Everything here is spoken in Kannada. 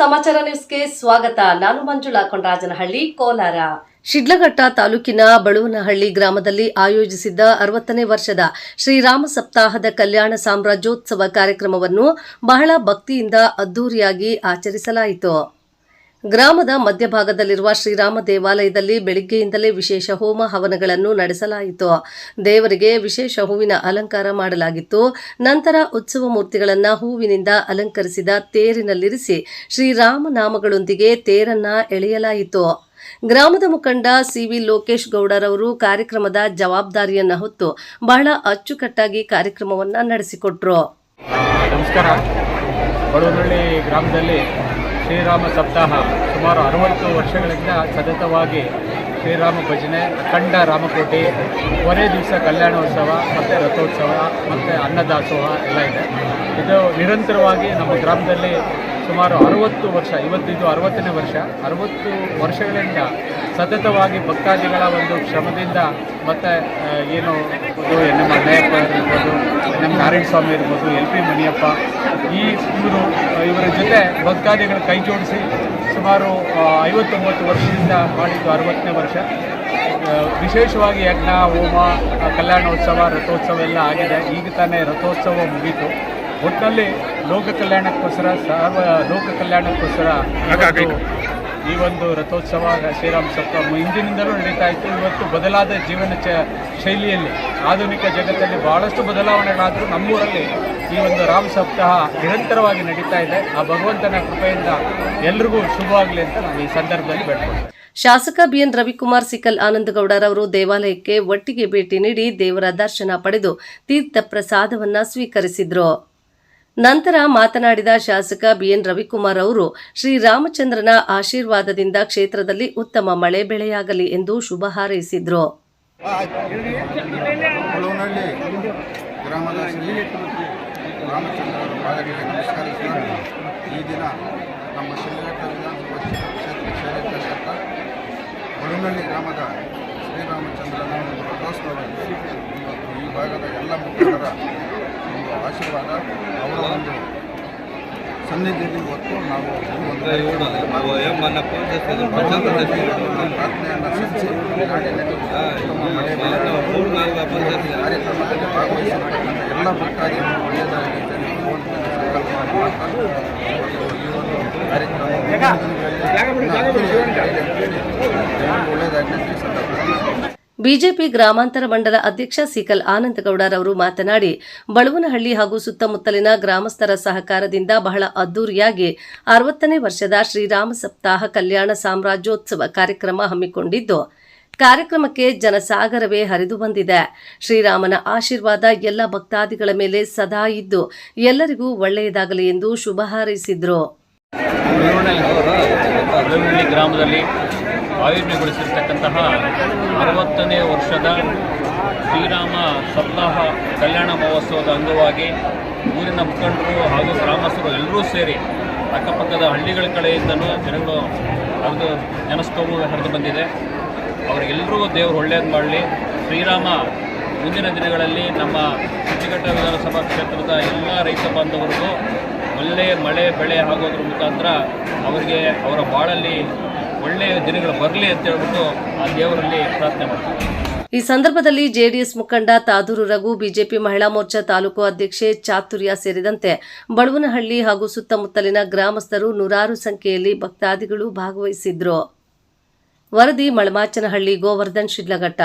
ಸಮಾಚಾರ ನ್ಯೂಸ್ಗೆ ಸ್ವಾಗತ. ನಾನು ಮಂಜುಳಾ ಕೊಂಡರಾಜನಹಳ್ಳಿ ಕೋಲಾರ. ಶಿಡ್ಲಘಟ್ಟ ತಾಲೂಕಿನ ಬಳುವನಹಳ್ಳಿ ಗ್ರಾಮದಲ್ಲಿ ಆಯೋಜಿಸಿದ್ದ ಅರವತ್ತನೇ ವರ್ಷದ ಶ್ರೀರಾಮ ಸಪ್ತಾಹದ ಕಲ್ಯಾಣ ಸಾಮ್ರಾಜ್ಯೋತ್ಸವ ಕಾರ್ಯಕ್ರಮವನ್ನು ಬಹಳ ಭಕ್ತಿಯಿಂದ ಅದ್ದೂರಿಯಾಗಿ ಆಚರಿಸಲಾಯಿತು. ಗ್ರಾಮದ ಮಧ್ಯಭಾಗದಲ್ಲಿರುವ ಶ್ರೀರಾಮ ದೇವಾಲಯದಲ್ಲಿ ಬೆಳಿಗ್ಗೆಯಿಂದಲೇ ವಿಶೇಷ ಹೋಮ ಹವನಗಳನ್ನು ನಡೆಸಲಾಯಿತು. ದೇವರಿಗೆ ವಿಶೇಷ ಹೂವಿನ ಅಲಂಕಾರ ಮಾಡಲಾಗಿತ್ತು. ನಂತರ ಉತ್ಸವ ಮೂರ್ತಿಗಳನ್ನು ಹೂವಿನಿಂದ ಅಲಂಕರಿಸಿದ ತೇರಿನಲ್ಲಿರಿಸಿ ಶ್ರೀರಾಮನಾಮಗಳೊಂದಿಗೆ ತೇರನ್ನ ಎಳೆಯಲಾಯಿತು. ಗ್ರಾಮದ ಮುಖಂಡ ಸಿವಿ ಲೋಕೇಶ್ ಗೌಡರವರು ಕಾರ್ಯಕ್ರಮದ ಜವಾಬ್ದಾರಿಯನ್ನ ಹೊತ್ತು ಬಹಳ ಅಚ್ಚುಕಟ್ಟಾಗಿ ಕಾರ್ಯಕ್ರಮವನ್ನ ನಡೆಸಿಕೊಟ್ರು. ನಮಸ್ಕಾರ. ಗ್ರಾಮದಲ್ಲಿ ಶ್ರೀರಾಮ ಸಪ್ತಾಹ ಸುಮಾರು ಅರವತ್ತು ವರ್ಷಗಳಿಂದ ಸತತವಾಗಿ ಶ್ರೀರಾಮ ಭಜನೆ, ಅಖಂಡ ರಾಮಕೋಟಿ, ಕೊನೆ ದಿವಸ ಕಲ್ಯಾಣೋತ್ಸವ, ಮತ್ತು ರಥೋತ್ಸವ, ಮತ್ತು ಅನ್ನದಾಸೋಹ ಎಲ್ಲ ಇದೆ. ಇದು ನಿರಂತರವಾಗಿ ನಮ್ಮ ಗ್ರಾಮದಲ್ಲಿ ಸುಮಾರು ಅರವತ್ತು ವರ್ಷ ಇವತ್ತಿದ್ದು ಅರವತ್ತನೇ ವರ್ಷ ಅರವತ್ತು ವರ್ಷಗಳಿಂದ ಸತತವಾಗಿ ಭಕ್ತಾದಿಗಳ ಒಂದು ಶ್ರಮದಿಂದ ಮತ್ತು ಏನು ನಮ್ಮ ಅಣ್ಣಯ್ಯಪ್ಪ ಇರ್ಬೋದು ನಮ್ಮ ನಾರಾಯಣ ಸ್ವಾಮಿ ಇರ್ಬೋದು ಎಲ್ ಪಿ ಮಣಿಯಪ್ಪ ಈ ಇವರು ಇವರ ಜೊತೆ ಭಕ್ತಾದಿಗಳ ಕೈ ಜೋಡಿಸಿ ಸುಮಾರು ಆ, ಐವತ್ತೊಂಬತ್ತು ವರ್ಷದಿಂದ ಮಾಡಿದ್ದು ಅರವತ್ತನೇ ವರ್ಷ. ವಿಶೇಷವಾಗಿ ಯಜ್ಞ ಹೋಮ ಕಲ್ಯಾಣೋತ್ಸವ ರಥೋತ್ಸವ ಎಲ್ಲ ಆಗಿದೆ. ಈಗ ತಾನೇ ರಥೋತ್ಸವ ಮುಗೀತು. ಒಟ್ಟಿನಲ್ಲಿ ಲೋಕ ಕಲ್ಯಾಣಕ್ಕೋಸ್ಕರ ಸರ್ವ ಲೋಕ ಕಲ್ಯಾಣಕ್ಕೋಸ್ಕರ ಈ ಒಂದು ರಥೋತ್ಸವ ಶ್ರೀರಾಮ ಸಪ್ತಮ ಹಿಂದಿನಿಂದಲೂ ನಡೀತಾ ಇತ್ತು. ಇವತ್ತು ಬದಲಾದ ಜೀವನ ಚ ಶೈಲಿಯಲ್ಲಿ ಆಧುನಿಕ ಜಗತ್ತಲ್ಲಿ ಬಹಳಷ್ಟು ಬದಲಾವಣೆಗಳಾದರೂ ನಮ್ಮೂರಲ್ಲಿ ಈ ಒಂದು ರಾಮ ಸಪ್ತಾಹ ನಿರಂತರವಾಗಿ ನಡೀತಾ ಇದೆ. ಆ ಭಗವಂತನ ಕೃಪೆಯಿಂದ ಎಲ್ರಿಗೂ ಶುಭವಾಗಲಿ ಅಂತ ನಾನು ಈ ಸಂದರ್ಭದಲ್ಲಿ ಬೇಡ್ಕೊಳ್ತೀನಿ. ಶಾಸಕ ಬಿಎನ್ ರವಿಕುಮಾರ್ ಸಿಕಲ್ ಆನಂದಗೌಡರವರು ದೇವಾಲಯಕ್ಕೆ ಒಟ್ಟಿಗೆ ಭೇಟಿ ನೀಡಿ ದೇವರ ದರ್ಶನ ಪಡೆದು ತೀರ್ಥ ಪ್ರಸಾದವನ್ನ ಸ್ವೀಕರಿಸಿದ್ರು. ನಂತರ ಮಾತನಾಡಿದ ಶಾಸಕ ಬಿಎನ್ ರವಿಕುಮಾರ್ ಅವರು ಶ್ರೀರಾಮಚಂದ್ರನ ಆಶೀರ್ವಾದದಿಂದ ಕ್ಷೇತ್ರದಲ್ಲಿ ಉತ್ತಮ ಮಳೆ ಬೆಳೆಯಾಗಲಿ ಎಂದು ಶುಭ ಹಾರೈಸಿದ್ರು. ಗ್ರಾಮದ ಶ್ರೀರಾಮಚಂದ್ರನ ಈ ಭಾಗದ ಎಲ್ಲ ಮುಖಂಡರ ಆಶೀರ್ವಾದ ಅವರ ಒಂದು ಸನ್ನಿಧಿಯಲ್ಲಿ ಹೊತ್ತು ನಾವು ಪ್ರಾರ್ಥನೆಯನ್ನು ಸಲ್ಲಿಸಿ ಕಾರ್ಯಕ್ರಮದಲ್ಲಿ ಭಾಗವಹಿಸಿರ್ತಕ್ಕಂಥ ಎಲ್ಲ ಭಕ್ತಾದಿಗಳು ಒಳ್ಳೆಯದಾಗಿದ್ದಾರೆ ಅಂತ ಭಗವಂತನ ಸಂಕಲ್ಪವನ್ನು ಮಾಡ್ತಾ ಇವತ್ತು ಈ ಒಂದು ಕಾರ್ಯಕ್ರಮ ಮುಂದಿನ ದಿನಗಳಲ್ಲಿ ಎಲ್ಲರಿಗೂ ಒಳ್ಳೆಯದಾಗಲಿ ಅಂತ ಈ ಸಂದರ್ಭದಲ್ಲಿ ಬಿಜೆಪಿ ಗ್ರಾಮಾಂತರ ಮಂಡಲ ಅಧ್ಯಕ್ಷ ಸಿಕಲ್ ಆನಂದಗೌಡರವರು ಮಾತನಾಡಿ, ಬಳುವನಹಳ್ಳಿ ಹಾಗೂ ಸುತ್ತಮುತ್ತಲಿನ ಗ್ರಾಮಸ್ಥರ ಸಹಕಾರದಿಂದ ಬಹಳ ಅದ್ದೂರಿಯಾಗಿ ಅರವತ್ತನೇ ವರ್ಷದ ಶ್ರೀರಾಮ ಸಪ್ತಾಹ ಕಲ್ಯಾಣ ಸಾಮ್ರಾಜ್ಯೋತ್ಸವ ಕಾರ್ಯಕ್ರಮ ಹಮ್ಮಿಕೊಂಡಿದ್ದು, ಕಾರ್ಯಕ್ರಮಕ್ಕೆ ಜನಸಾಗರವೇ ಹರಿದು ಬಂದಿದೆ. ಶ್ರೀರಾಮನ ಆಶೀರ್ವಾದ ಎಲ್ಲ ಭಕ್ತಾದಿಗಳ ಮೇಲೆ ಸದಾ ಇದ್ದು, ಎಲ್ಲರಿಗೂ ಒಳ್ಳೆಯದಾಗಲಿ ಎಂದು ಶುಭ ಹಾರೈಸಿದರು. ಆಯೋಜನೆಗೊಳಿಸಿರ್ತಕ್ಕಂತಹ ಅರವತ್ತನೇ ವರ್ಷದ ಶ್ರೀರಾಮ ಸಪ್ತಾಹ ಕಲ್ಯಾಣ ಮಹೋತ್ಸವದ ಅಂಗವಾಗಿ ಊರಿನ ಮುಖಂಡರು ಹಾಗೂ ಗ್ರಾಮಸ್ಥರು ಎಲ್ಲರೂ ಸೇರಿ ಅಕ್ಕಪಕ್ಕದ ಹಳ್ಳಿಗಳ ಕಡೆಯಿಂದಲೂ ಜನಗಳು ಹರಿದು ಜನಸ್ತೋಮು ಹರಿದು ಬಂದಿದೆ. ಅವರಿಗೆಲ್ಲರೂ ದೇವರು ಒಳ್ಳೆಯದು ಮಾಡಲಿ. ಶ್ರೀರಾಮ ಮುಂದಿನ ದಿನಗಳಲ್ಲಿ ನಮ್ಮ ಚಿಕ್ಕಘಟ್ಟ ವಿಧಾನಸಭಾ ಕ್ಷೇತ್ರದ ಎಲ್ಲ ರೈತ ಬಾಂಧವರಿಗೂ ಒಳ್ಳೆಯ ಮಳೆ, ಬೆಳೆ ಆಗೋದ್ರ ಮುಖಾಂತರ ಅವರಿಗೆ ಅವರ ಬಾಳಲ್ಲಿ ಒಳ್ಳೆಯ ದಿನಗಳು ಬರಲಿ ಅಂತ ಹೇಳ್ಬಿಟ್ಟು ಆ ದೇವರಲ್ಲಿ ಪ್ರಾರ್ಥನೆ ಮಾಡ್ತೀವಿ. ಈ ಸಂದರ್ಭದಲ್ಲಿ ಜೆಡಿಎಸ್ ಮುಖಂಡ ತಾದೂರು ರಘು, ಬಿಜೆಪಿ ಮಹಿಳಾ ಮೋರ್ಚಾ ತಾಲೂಕು ಅಧ್ಯಕ್ಷೆ ಚಾತುರ್ಯ ಸೇರಿದಂತೆ ಬಳುವನಹಳ್ಳಿ ಹಾಗೂ ಸುತ್ತಮುತ್ತಲಿನ ಗ್ರಾಮಸ್ಥರು ನೂರಾರು ಸಂಖ್ಯೆಯಲ್ಲಿ ಭಕ್ತಾದಿಗಳು ಭಾಗವಹಿಸಿದ್ರು. ವರದಿ ಮಳಮಾಚನಹಳ್ಳಿ, ಗೋವರ್ಧನ್, ಶಿಡ್ಲಘಟ್ಟ.